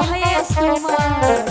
রহে তোমার